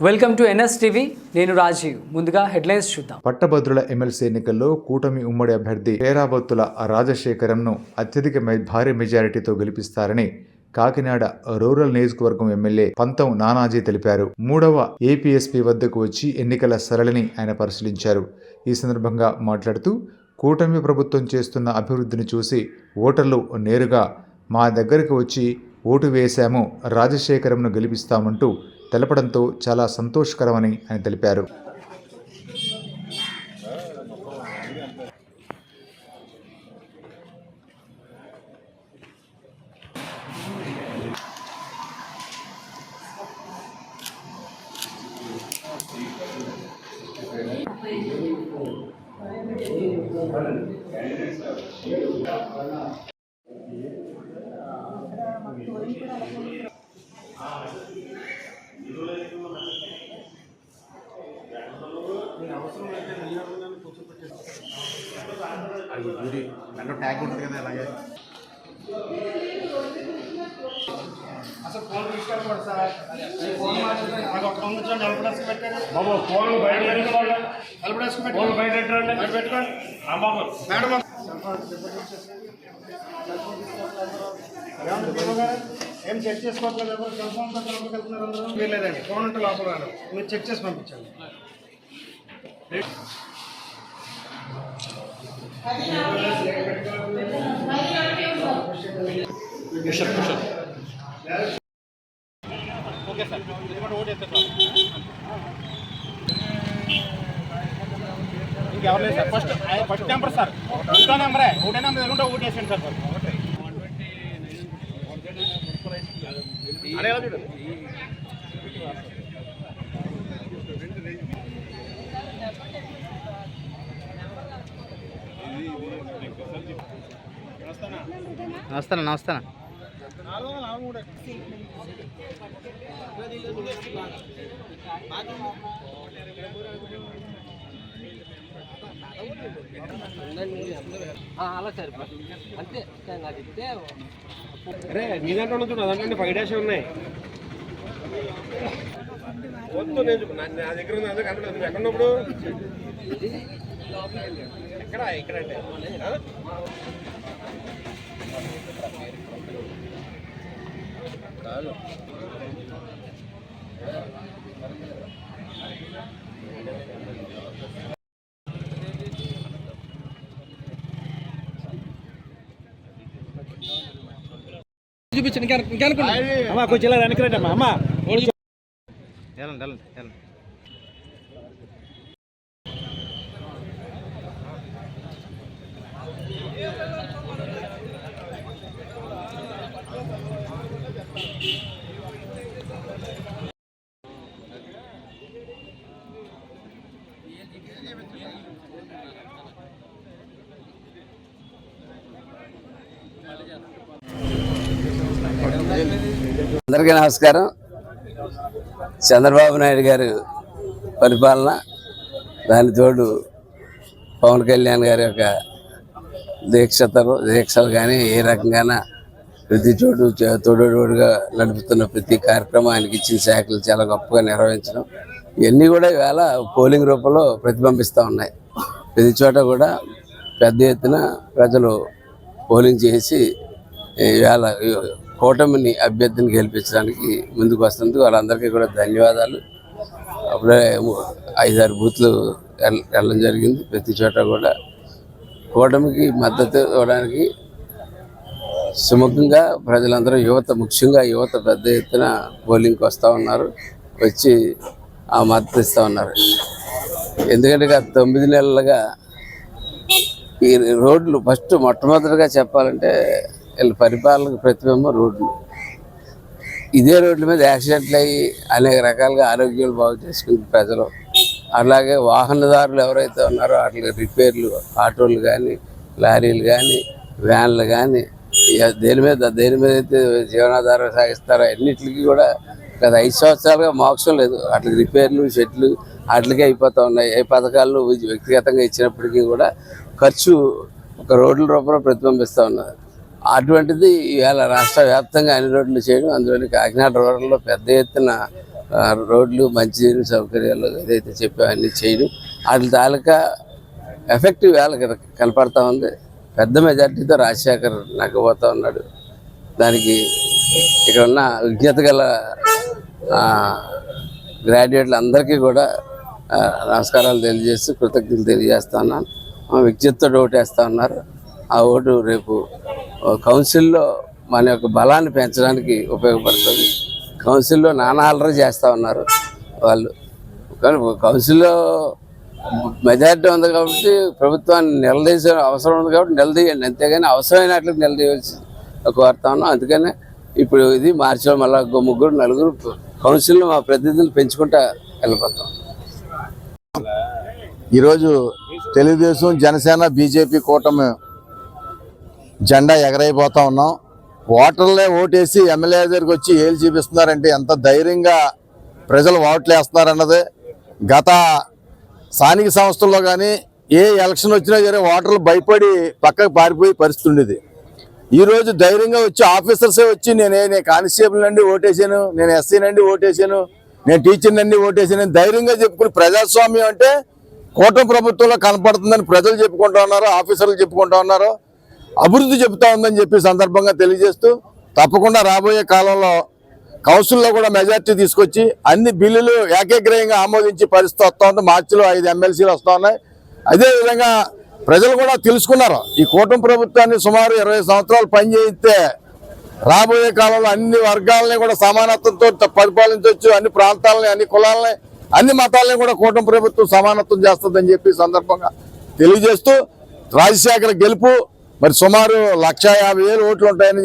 Welcome to NS TV నేను రాజీవ్. ముందుగా headlines చూద్దాం. పట్టభద్రుల ఎమ్మెల్సీ ఎన్నికల్లో కూటమి ఉమ్మడి అభ్యర్థి పేరాబత్తుల రాజశేఖరంను అత్యధిక మె- భారీ మెజారిటీతో గెలిపిస్తారని కాకినాడ రూరల్ నియోజకవర్గం ఎమ్మెల్యే పంతం నానాజీ తెలిపారు. మూడవ ఏపీఎస్పీ వద్దకు వచ్చి ఎన్నికల సరళిని ఆయన పరిశీలించారు. ఈ సందర్భంగా మాట్లాడుతూ కూటమి ప్రభుత్వం చేస్తున్న అభివృద్ధిని చూసి ఓటర్లు నేరుగా మా దగ్గరకు వచ్చి ఓటు వేశాము రాజశేఖరంను గెలిపిస్తామంటూ తెలపడంతో చాలా సంతోషకరమని ఆయన తెలిపారు. అది గుడి. దాంట్లో ట్యాగ్ ఉంటుంది కదా అలాగే బాబు ఫోన్ బయట ఫోన్ బయట పెట్టుకోండి. రాంబాబు మేడం ఏం చెక్ చేసుకోవట్లేదు ఎవరు? సెల్ ఫోన్ లోపలికి వెళ్తున్నారు అందరూ? మీరు లేదండి ఫోన్ ఉంటే లోపల మీరు చెక్ చేసి పంపించండి. ఇంకెవరు లేదు sir first first number sir ఒకటో నెంబరే ఒకటే నెంబర్ ఎదుగుంటే ఒకటి వేసేయండి సార్ అదే ఎలా చూడండి వస్తాను వస్తాను అలా సరిపోదు అంతే. ఇస్తే అరే నీ దాంట్లో చూడు దాంట్లో ఫైవ్ డేస్ ఉన్నాయి. వద్దు నేను. నా నా దగ్గర ఉంది కనపడదు. నువ్వు ఎక్కడ ఉన్నప్పుడు ఎక్కడ? ఇక్కడ అంటే ఆ? చూపించండి ఇంకా ఇంకా అనుకోండి అమ్మా కొంచెం ఇలా వెనక్కి రండి అమ్మా. అమ్మా. వెళ్ళండి వెళ్ళండి వెళ్ళండి అందరికీ నమస్కారం. చంద్రబాబు నాయుడు గారు పరిపాలన దాని తోడు పవన్ కళ్యాణ్ గారి యొక్క దీక్షతలు దీక్షలు కానీ ఏ రకంగాన ప్రతి చోటు తోడోడుగా నడుపుతున్న ప్రతి కార్యక్రమం ఆయనకి ఇచ్చిన శాఖలు చాలా గొప్పగా నిర్వహించడం. ఇవన్నీ కూడా ఇవాళ పోలింగ్ రూపంలో ప్రతిబింబిస్తూ ఉన్నాయి. ప్రతి చోట కూడా పెద్ద ఎత్తున ప్రజలు పోలింగ్ చేసి ఇవాళ కూటమిని అభ్యర్థిని గెలిపించడానికి ముందుకు వస్తుంది వాళ్ళందరికీ కూడా ధన్యవాదాలు. అప్పుడే ఐదారు బూత్లు వెళ్ళడం జరిగింది. ప్రతి చోట కూడా కూటమికి మద్దతు ఇవ్వడానికి సుముఖంగా ప్రజలందరూ యువత ముఖ్యంగా యువత పెద్ద ఎత్తున పోలింగ్కి వస్తూ ఉన్నారు. వచ్చి ఆ మద్దతు ఇస్తూ ఉన్నారు. ఎందుకంటే గత తొమ్మిది నెలలుగా ఈ రోడ్లు ఫస్ట్ మొట్టమొదటిగా చెప్పాలంటే వీళ్ళ పరిపాలనకు ప్రతిబింబం రోడ్లు. ఇదే రోడ్ల మీద యాక్సిడెంట్లు అయ్యి అనేక రకాలుగా ఆరోగ్యాలు బాగు చేసుకుంది ప్రజలు. అలాగే వాహనదారులు ఎవరైతే ఉన్నారో వాటికి రిపేర్లు ఆటోలు కానీ లారీలు కానీ వ్యాన్లు కానీ దేని మీద దేని మీద అయితే జీవనాధారం సాగిస్తారో అన్నిటికీ కూడా గత ఐదు సంవత్సరాలుగా మోక్షం లేదు. వాటికి రిపేర్లు షెడ్లు అట్లకే అయిపోతూ ఉన్నాయి. ఏ పథకాలు వ్యక్తిగతంగా ఇచ్చినప్పటికీ కూడా ఖర్చు ఒక రోడ్ల రూపంలో ప్రతిబింబిస్తూ ఉన్నది. అటువంటిది ఇవాళ రాష్ట్ర వ్యాప్తంగా అన్ని రోడ్లు చేయడం అందులోని కాకినాడ రూరల్లో పెద్ద ఎత్తున రోడ్లు మంచినీరు సౌకర్యాలు ఏదైతే చెప్పేవన్నీ చేయడం. వాటి తాలూకా ఎఫెక్టివ్ వాళ్ళకి కనపడతా ఉంది. పెద్ద మెజార్టీతో రాజశేఖర్ నగ్గబోతా ఉన్నాడు. దానికి ఇక్కడ ఉన్న విజ్ఞత గల గ్రాడ్యుయేట్లు అందరికీ కూడా నమస్కారాలు తెలియజేస్తూ కృతజ్ఞతలు తెలియజేస్తా ఉన్నాను. ఆ, విజ్ఞతతో ఓటు ఉన్నారు. ఆ ఓటు రేపు కౌన్సిల్లో మన యొక్క బలాన్ని పెంచడానికి ఉపయోగపడుతుంది. కౌన్సిల్లో నానా అల్లరి చేస్తూ ఉన్నారు వాళ్ళు. కానీ కౌన్సిల్లో మెజారిటీ ఉంది కాబట్టి ప్రభుత్వాన్ని నిలదీసే అవసరం ఉంది కాబట్టి నిలదీయండి. అంతేగాని అవసరమైనట్లు నిలదీయవలసి కోరుతా ఉన్నాం అందుకనే ఇప్పుడు ఇది మార్చిలో మళ్ళీ ముగ్గురు నలుగురు కౌన్సిల్ మా ప్రతినిధులు పెంచుకుంటా వెళ్ళిపోతాం. ఈరోజు తెలుగుదేశం జనసేన బీజేపీ కూటమి జెండా ఎగరైపోతా ఉన్నాం. ఓటర్లే ఓటేసి ఎమ్మెల్యే దగ్గరికి వచ్చి ఏలు చూపిస్తున్నారంటే ఎంత ధైర్యంగా ప్రజలు ఓట్లు వేస్తున్నారన్నది గత స్థానిక సంస్థల్లో కానీ ఏ ఎలక్షన్ వచ్చినా సరే ఓటర్లు భయపడి పక్కకు పారిపోయే పరిస్థితి ఉండేది. ఈరోజు ధైర్యంగా వచ్చి ఆఫీసర్సే వచ్చి నేనే నేను కానిస్టేబుల్ నుండి ఓటేసాను నేను ఎస్సీ నుండి ఓటేసాను నేను టీచర్ నుండి ఓటేసాను ధైర్యంగా చెప్పుకుని ప్రజాస్వామ్యం అంటే కూటమి ప్రభుత్వంలో కనపడుతుందని ప్రజలు చెప్పుకుంటా ఉన్నారు ఆఫీసర్లు చెప్పుకుంటా ఉన్నారు అభివృద్ధి చెబుతా ఉందని చెప్పి సందర్భంగా తెలియజేస్తూ తప్పకుండా రాబోయే కాలంలో కౌన్సిల్లో కూడా మెజార్టీ తీసుకొచ్చి అన్ని బిల్లులు ఏకగ్రహంగా ఆమోదించి పరిస్థితి వస్తూ ఉంది. మార్చిలో ఐదు ఎమ్మెల్సీలు వస్తూ ఉన్నాయి. అదేవిధంగా ప్రజలు కూడా తెలుసుకున్నారు. ఈ కూటమి ప్రభుత్వాన్ని సుమారు ఇరవై సంవత్సరాలు పనిచేయిస్తే రాబోయే కాలంలో అన్ని వర్గాలని కూడా సమానత్వంతో పరిపాలించవచ్చు. అన్ని ప్రాంతాలని అన్ని కులాలని అన్ని మతాలని కూడా కూటమి ప్రభుత్వం సమానత్వం చేస్తుందని చెప్పి సందర్భంగా తెలియజేస్తూ రాజశేఖర గెలుపు మరి సుమారు లక్ష యాభై ఓట్లు ఉంటాయని